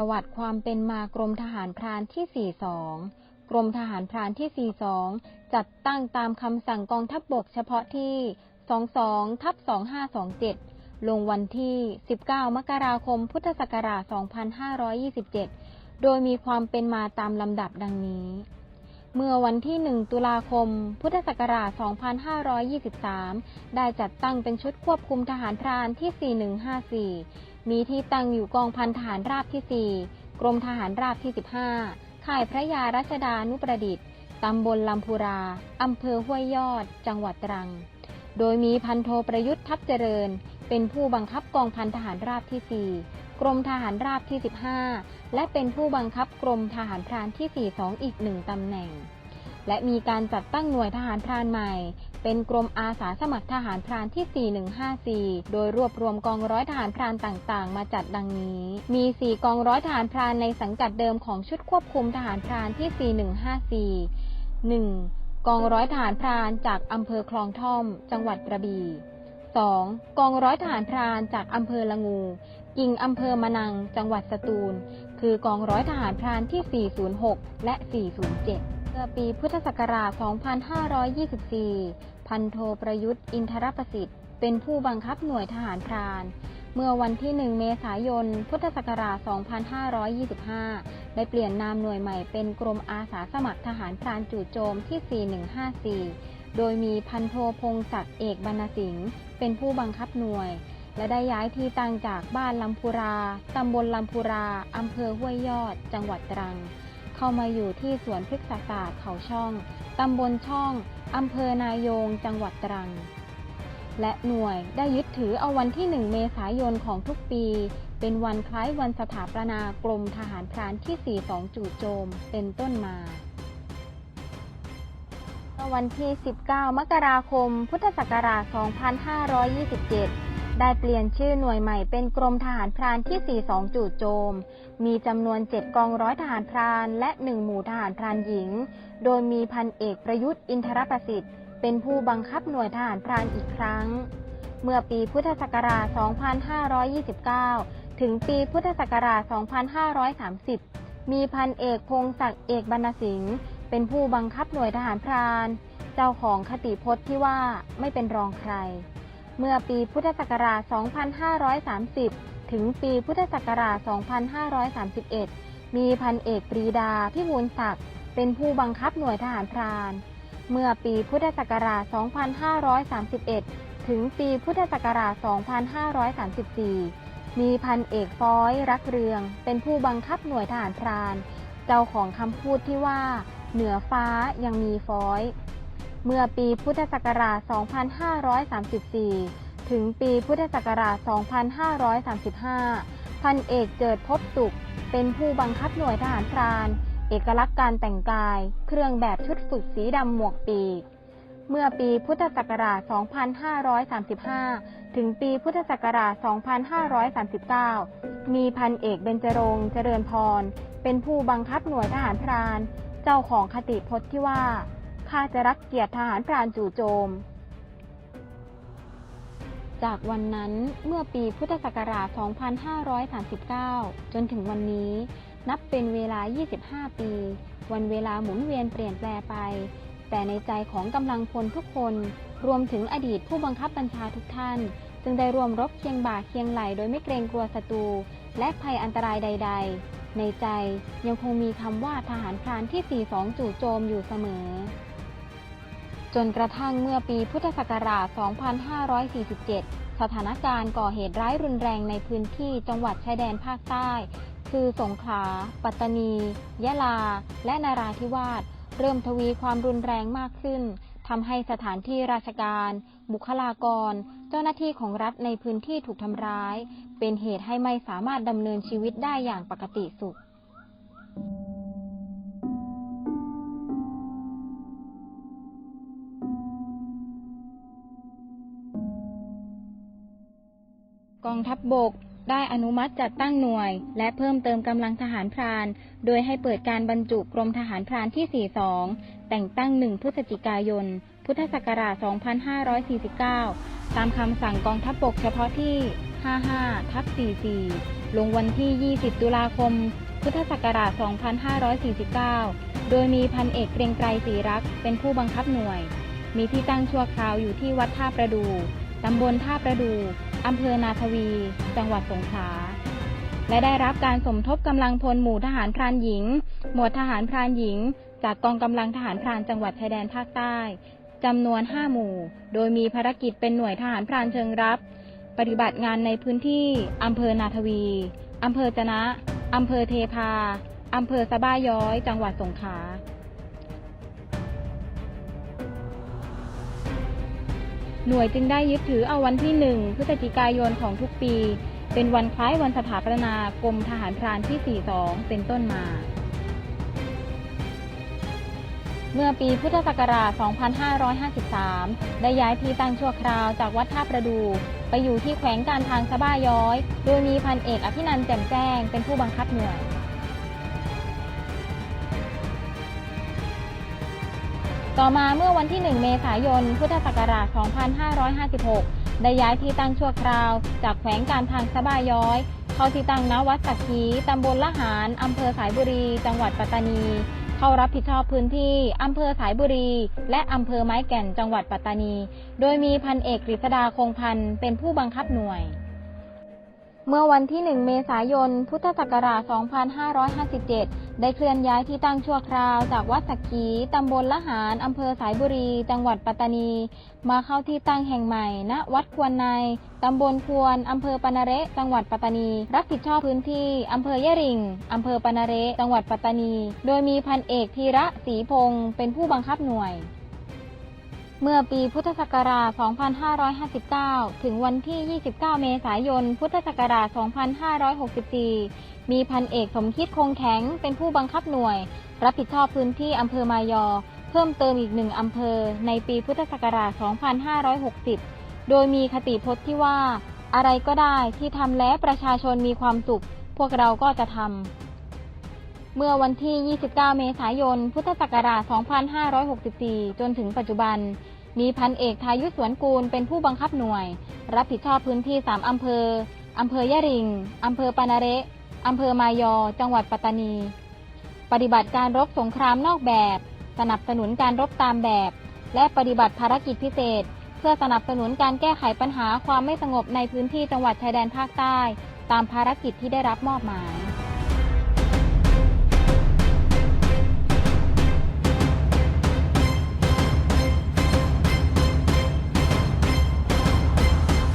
ประวัติความเป็นมากรมทหารพรานที่ 42 กรมทหารพรานที่ 42 จัดตั้งตามคำสั่งกองทัพบบกเฉพาะที่ 22 ทับ 2527 ลงวันที่ 19 มกราคม พุทธศักราช 2527 โดยมีความเป็นมาตามลำดับดังนี้ เมื่อวันที่ 1 ตุลาคม พุทธศักราช 2523 ได้จัดตั้งเป็นชุดควบคุมทหารพรานที่ 4154 มีที่ตั้งอยู่กองพันทหารราบที่ 4 กรมทหารราบที่ 15 ค่ายพระยารัชดานุประดิษฐ์ ตำบลลำพูรา อำเภอห้วยยอด จังหวัดตรัง โดยมีพันโทประยุทธ์ทัพเจริญ เป็นผู้บังคับกองพันทหารราบที่ 4 กรมทหารราบที่ 15 และเป็นผู้บังคับกรมทหารพรานที่ 42 อีกหนึ่งตำแหน่ง และมีการจัดตั้งหน่วยทหารพรานใหม่ เป็นกรมอาสาสมัครทหารพรานที่ 4154 โดยรวบรวมกองร้อยทหารพรานต่างๆ มาจัดดังนี้ มี 4 กองร้อยทหารพรานในสังกัดเดิมของชุดควบคุมทหารพรานที่ 4154 1. กองร้อยทหารพรานจากอำเภอคลองท่อม จังหวัดกระบี่ 2. กองร้อยทหารพรานจากอำเภอละงู กิ่งอำเภอมะนัง จังหวัดสตูล คือกองร้อยทหารพรานที่ 406 และ 407 เมื่อปีพุทธศักราช 2524 พันโทประยุทธ์อินทรประสิทธิ์ เป็นผู้บังคับหน่วยทหารพราน เมื่อวันที่ 1 เมษายน พุทธศักราช 2525 ได้เปลี่ยนนามหน่วยใหม่เป็นกรมอาสาสมัครทหารพรานจู่โจมที่ 4154 โดยมีพันโทพงศักดิ์เอกบรรณสิงห์เป็นผู้บังคับหน่วย และได้ย้ายที่ตั้งจากบ้านลำพูรา ตำบลลำพูรา อำเภอห้วยยอด จังหวัดตรัง เข้ามาอยู่ที่สวนพฤกษศาสตร์เขาช่อง ตำบลช่อง อำเภอนายง จังหวัดตรัง และหน่วยได้ยึดถือเอาวันที่ 1 เมษายนของทุกปี เป็นวันคล้ายวันสถาปนากรมทหารพรานที่ 42 จู่โจม เป็นต้นมา วันที่ 19 มกราคม พุทธศักราช 2527 ได้เปลี่ยนชื่อหน่วยใหม่เป็นกรมทหารพรานที่ 42 จู่โจม มีจำนวน 7 กองร้อยทหารพรานและ 1 หมู่ทหารพรานหญิง โดยมีพันเอกประยุทธ์อินทรประสิทธิ์ เป็นผู้บังคับหน่วยทหารพรานอีกครั้ง เมื่อปีพุทธศักราช 2529 ถึงปีพุทธศักราช 2530 มีพันเอกพงศักดิ์เอกบรรณสิงห์ เป็นผู้บังคับหน่วยทหารพราน เจ้าของคติพจน์ที่ว่าไม่เป็นรองใคร เมื่อปีพุทธศักราช 2530 ถึงปีพุทธศักราช 2531 มีพันเอกปรีดาพิบูลศักดิ์เป็นผู้บังคับหน่วยทหารพราน เมื่อปีพุทธศักราช 2531 ถึงปีพุทธศักราช 2534 มีพันเอกฟ้อยรักเรือง เป็นผู้บังคับหน่วยทหารพราน เจ้าของคำพูดที่ว่า เหนือฟ้ายังมีฟ้อย เมื่อปีพุทธศักราช 2534 ถึงปีพุทธศักราช 2535 พันเอกเจิดพบสุข เป็นผู้บังคับหน่วยทหารพราน เอกลักษณ์การแต่งกาย เครื่องแบบชุดฝึกสีดำหมวกปีก เมื่อปีพุทธศักราช 2535 ถึงปีพุทธศักราช 2539 มีพันเอกเบญจรงค์เจริญพร เป็นผู้บังคับหน่วยทหารพราน เจ้าของคติพจน์ที่ว่าข้าจะรักเกียรติทหารพรานจู่โจม จากวันนั้นเมื่อปีพุทธศักราช 2539 จนถึงวันนี้ นับเป็นเวลา 25 ปี วันเวลาหมุนเวียนเปลี่ยนแปลไป แต่ในใจของกำลังพลทุกคน รวมถึงอดีตผู้บังคับบัญชาทุกท่าน จึงได้รวมรบเคียงบ่าเคียงไหลโดยไม่เกรงกลัวศัตรูและภัยอันตรายใด ๆ ในใจยังคงมีคำว่าทหารพรานที่ 42 จู่โจมอยู่เสมอ จนกระทั่งเมื่อปีพุทธศักราช 2547 สถานการณ์ก่อเหตุร้ายรุนแรงในพื้นที่จังหวัดชายแดนภาคใต้ คือสงขลา ปัตตานี ยะลา และนาราธิวาส เริ่มทวีความรุนแรงมากขึ้นทำให้สถานที่ราชการ บุคลากร เจ้าหน้าที่ของรัฐในพื้นที่ถูกทำร้าย เป็นเหตุให้ไม่สามารถดำเนินชีวิตได้อย่างปกติสุขกองทัพบบกได้อนุมัติจัดตั้งหน่วย และเพิ่มเติมกำลังทหารพราน โดยให้เปิดการบรรจุกรมทหารพรานที่ 42 แต่งตั้ง 1 พฤศจิกายน พุทธศักราช 2549 ตามคำสั่งกองทัพบกเฉพาะที่ 55 ทับ 44 ลงวันที่ 20 ตุลาคม พุทธศักราช 2549 โดยมีพันเอกเกรียงไกรศรีรักเป็นผู้บังคับหน่วย มีที่ตั้งชั่วคราวอยู่ที่วัดท่าประดู ตำบลท่าประดู อำเภอนาทวี จังหวัดสงขลาและได้รับการสมทบกำลังพลหมู่ทหารพรานหญิง หมวดทหารพรานหญิง จากกองกำลังทหารพรานจังหวัดชายแดนภาคใต้ จำนวน 5 หมู่ โดยมีภารกิจเป็นหน่วยทหารพรานเชิงรับ ปฏิบัติงานในพื้นที่อำเภอนาทวี อำเภอจนะอำเภอเทพา อำเภอสะบ้าย้อย จังหวัดสงขลาหน่วยจึงได้ยึดถือเอาวันที่หนึ่งพฤศจิกายนของทุกปี เป็นวันคล้ายวันสถาปนากรมทหารพรานที่ 42 เป็นต้นมา เมื่อปีพุทธศักราช 2553 ได้ย้ายที่ตั้งชั่วคราวจากวัดท่าประดู ไปอยู่ที่แขวงการทางสะบ้าย้อย โดยมีพันเอกอภินันท์แจ่มแจ้งเป็นผู้บังคับหน่วย ต่อมาเมื่อวันที่ 1 เมษายน พุทธศักราช 2556 ได้ย้ายที่ตั้งชั่วคราว จากแขวงการทางสะบ้าย้อย เข้าที่ตั้งณวัดสักขีตำบลละหารอำเภอสายบุรี จังหวัดปัตตานี เข้ารับผิดชอบพื้นที่อำเภอสายบุรี และอำเภอไม้แก่นจังหวัดปัตตานี โดยมีพันเอกกฤษดาคงพันธ์เป็นผู้บังคับหน่วย เมื่อวันที่ 1 เมษายน พุทธศักราช 2557 ได้เคลื่อนย้ายที่ตั้งชั่วคราวจากวัดสักขี ตำบลละหาร อำเภอสายบุรี จังหวัดปัตตานี มาเข้าที่ตั้งแห่งใหม่ณวัดควรใน ตำบลควร อำเภอปานาเระ จังหวัดปัตตานี รับผิดชอบพื้นที่ อำเภอยะริง อำเภอปานาเระ จังหวัดปัตตานี โดยมีพันเอกธีระศรีพงศ์เป็นผู้บังคับหน่วย เมื่อปีพุทธศักราช 2559 ถึงวันที่ 29 เมษายน พุทธศักราช 2564 มีพันเอกสมคิดคงแข็งเป็นผู้บังคับหน่วย รับผิดชอบพื้นที่อำเภอมายอ เพิ่มเติมอีกหนึ่งอำเภอ ในปีพุทธศักราช 2560 โดยมีคติพจน์ที่ว่า อะไรก็ได้ที่ทำแล้วประชาชนมีความสุข พวกเราก็จะทำ เมื่อวันที่ 29 เมษายน พุทธศักราช 2564 จนถึงปัจจุบัน มีพันเอกทายุสวนกูลเป็นผู้บังคับหน่วย รับผิดชอบพื้นที่ 3 อำเภอ อำเภอยะริง อำเภอปานาเระอำเภอมายอ จังหวัดปัตตานี ปฏิบัติการรบสงครามนอกแบบ สนับสนุนการรบตามแบบ และปฏิบัติภารกิจพิเศษ เพื่อสนับสนุนการแก้ไขปัญหาความไม่สงบในพื้นที่จังหวัดชายแดนภาคใต้ ตามภารกิจที่ได้รับมอบหมาย